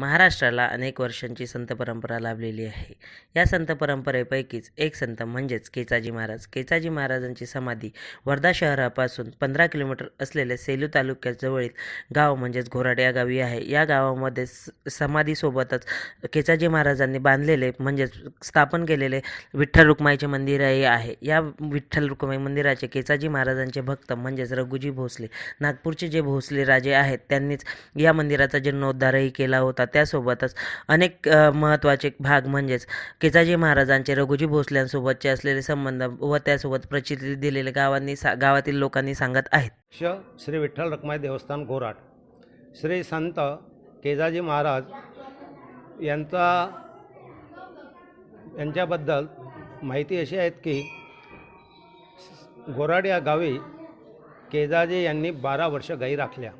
महाराष्ट्राला अनेक वर्षांची संत परंपरा लाभलेली आहे. या संत परंपरेपैकीच एक संत म्हणजेच केचाजी महाराज. केचाजी महाराजांची समाधी वर्धा शहरापासून पंधरा किलोमीटर असलेल्या सेलू तालुक्याजवळील गाव म्हणजेच घोराड या गावी आहे. या गावामध्ये स समाधीसोबतच केचाजी महाराजांनी बांधलेले म्हणजेच स्थापन केलेले विठ्ठल रुक्माईचे मंदिरही आहे. या विठ्ठल रुक्माई मंदिराचे केचाजी महाराजांचे भक्त म्हणजेच रघुजी भोसले नागपूरचे जे भोसले राजे आहेत त्यांनीच या मंदिराचा जीर्णोद्धारही केला होता. त्यासोबतच अनेक महत्त्वाचे भाग म्हणजेच केजाजी महाराजांचे रघुजी भोसल्यांसोबतचे असलेले संबंध व त्यासोबत प्रचिती दिलेले गावांनी सा गावातील लोकांनी सांगत आहेत. श. श्री विठ्ठल रखमाई देवस्थान घोराट. श्री संत केजाजी महाराज यांचा यांच्याबद्दल माहिती अशी आहेत की घोराड या गावी केजाजी यांनी बारा वर्ष गाई राखल्या.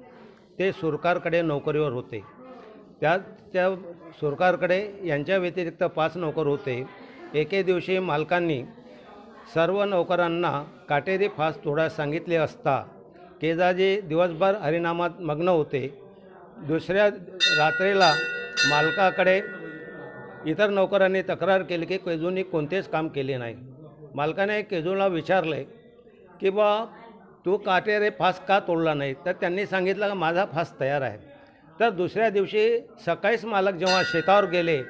ते सुरकारकडे नोकरीवर होते. त्या त्या सुरकारकडे यांच्या व्यतिरिक्त पाच नोकर होते. एके दिवशी मालकांनी सर्व नोकरांना काटेरी फास तोडायला सांगितले असता केजाजी दिवसभर हरिनामात मग्न होते. दुसऱ्या रात्रीला मालकाकडे इतर नोकरांनी तक्रार केली की केजूंनी कोणतेच काम केले नाही. मालकाने केजूला विचारले की बा तू काटेरे फास का तोडला नाही? तर त्यांनी सांगितलं का माझा फास तयार आहे. तर दुसऱ्या दिवशी सकाळीच मालक जेव्हा शेतावर गेले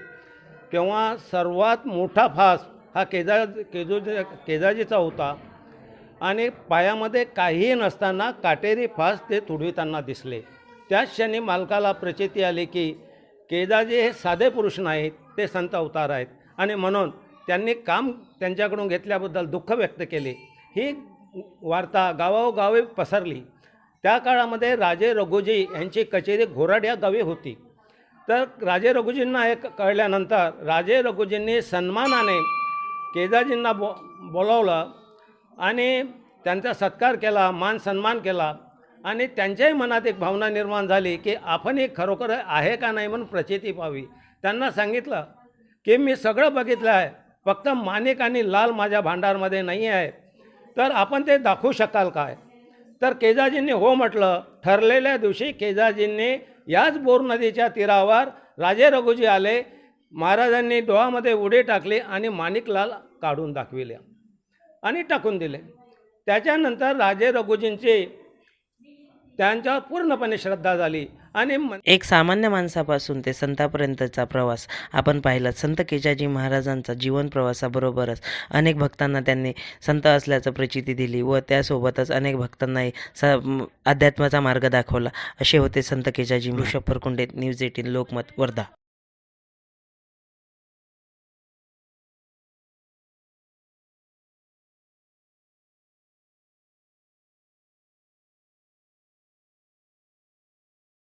तेव्हा सर्वात मोठा फास हा केजा केजू केजाजीचा होता. आणि पायामध्ये काहीही नसताना काटेरी फास ते तुडविताना दिसले. त्याच क्षणी मालकाला प्रचिती आली की केदाजी हे साधे पुरुष नाहीत ते संत अवतार आहेत. आणि म्हणून त्यांनी काम त्यांच्याकडून घेतल्याबद्दल दुःख व्यक्त केले. ही वार्ता गावोगावी पसरली. त्या काळामध्ये राजे रघुजी यांची कचेरी घोराड या गावी होती. तर राजे रघुजींना हे कळल्यानंतर राजे रघुजींनी सन्मानाने केदारजींना बो बोलावलं आणि त्यांचा सत्कार केला मान सन्मान केला आणि त्यांच्याही मनात एक भावना निर्माण झाली की आपण हे खरोखर आहे का नाही म्हणून प्रचिती पाहावी. त्यांना सांगितलं की मी सगळं बघितलं आहे फक्त माणिक आणि लाल माझ्या भांडारमध्ये नाही आहे तर आपण ते दाखवू शकाल काय? तर केजाजींनी हो म्हटलं. ठरलेल्या दिवशी केजाजींनी याच बोर नदीच्या तीरावर राजे रघुजी आले. महाराजांनी डोहामध्ये उडी टाकली आणि माणिकलाल काढून दाखविले आणि टाकून दिले. त्याच्यानंतर राजे रघुजींची त्यांच्यावर पूर्णपणे श्रद्धा झाली. आणि एक सामान्य माणसापासून ते संतापर्यंतचा प्रवास. आपण पाहिला संत केजाजी महाराजांचा जीवन प्रवासाबरोबरच अनेक भक्तांना त्यांनी संत असल्याचं प्रचिती दिली व त्यासोबतच अनेक भक्तांनाही स अध्यात्माचा मार्ग दाखवला. असे होते संत केजाजी वृषभ फरकुंडे न्यूज एटीन लोकमत वर्धा.